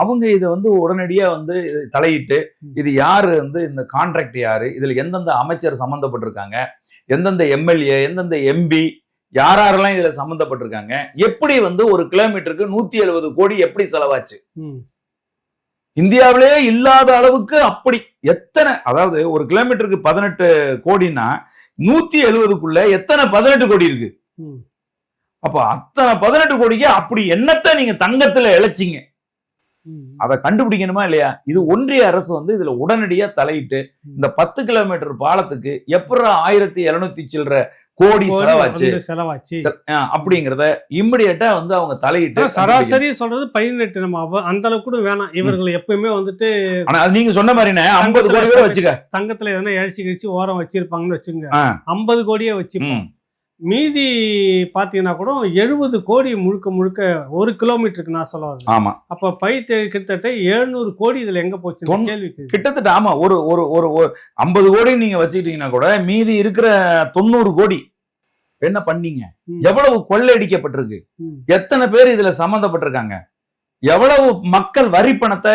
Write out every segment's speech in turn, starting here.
அவங்க இதை வந்து உடனடியா வந்து தலையிட்டு. இது யாரு வந்து இந்த கான்ட்ராக்ட் யாரு இதுல எந்தெந்த அமைச்சர் சம்பந்தப்பட்டிருக்காங்க எந்தெந்த எம்எல்ஏ எந்தெந்த எம்பி யாரெல்லாம் இதுல சம்பந்தப்பட்டிருக்காங்க எப்படி வந்து ஒரு கிலோமீட்டருக்கு நூத்தி எழுபது கோடி எப்படி செலவாச்சு. இந்தியாவிலே இல்லாத அளவுக்கு அப்படி எத்தனை அதாவது ஒரு கிலோமீட்டருக்கு பதினெட்டு கோடின்னா நூத்தி எழுபதுக்குள்ள எத்தனை பதினெட்டு கோடி இருக்கு. அப்ப அத்தனை பதினெட்டு கோடிக்கு அப்படி என்னத்தை நீங்க தங்கத்துல இழைச்சிங்க. அதை கண்டுபிடிக்கணுமா இல்லையா? இது ஒன்றிய அரசு வந்து இதுல உடனடியா தலையிட்டு இந்த பத்து கிலோமீட்டர் பாலத்துக்கு எப்படி ஆயிரத்தி எழுநூத்தி சில்லற கோடி செலவாச்சு? செலவாச்சு. அப்படிங்கறத இம்மிடியட்டா வந்து அவங்க தலையிட்டு சராசரி சொல்றது பதினெட்டு நம்ம அந்த அளவுக்கு கூட வேணாம். இவர்கள் எப்பயுமே வந்துட்டு ஆனா அது நீங்க சொன்ன மாதிரினே ஐம்பது கோடி வச்சுக்க. சங்கத்துல எதனா எழுச்சி கழிச்சு ஓரம் வச்சிருப்பாங்கன்னு வச்சுங்க. ஐம்பது கோடியே வச்சு. மீதி பாத்தீங்கன்னா கூட எழுபது கோடி முழுக்க முழுக்க ஒரு கிலோமீட்டருக்கு நான் சொல்ல வரேன். ஆமா. அப்ப பை கிட்டத்தட்ட எழுநூறு கோடி இதுல எங்க போச்சு கேள்விக்கு? கிட்டத்தட்ட ஆமா ஒரு ஒரு ஒரு ஐம்பது கோடி நீங்க வச்சுக்கிட்டீங்கன்னா கூட மீதி இருக்கிற தொண்ணூறு கோடி என்ன பண்ணீங்க. எவ்வளவு கொள்ளையடிக்கப்பட்டிருக்கு. எத்தனை பேர் இதுல சம்மந்தப்பட்டிருக்காங்க? எவ்வளவு மக்கள் வரி பணத்தை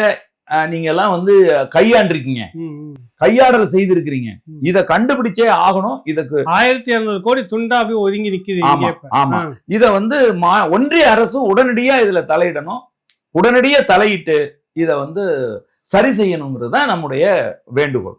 அஹ், நீங்க எல்லாம் வந்து கையாண்டிருக்கீங்க. கையாடல் செய்திருக்கிறீங்க. இத கண்டுபிடிச்சே ஆகணும். இதுக்கு ஆயிரத்தி இருநூறு கோடி துண்டா போய் ஒதுங்கி நிக்குது ஆமா. இத வந்து மா- ஒன்றிய அரசு உடனடியா இதுல தலையிடணும். உடனடியா தலையிட்டு இத வந்து சரி செய்யணுங்கிறது தான் நம்முடைய வேண்டுகோள்.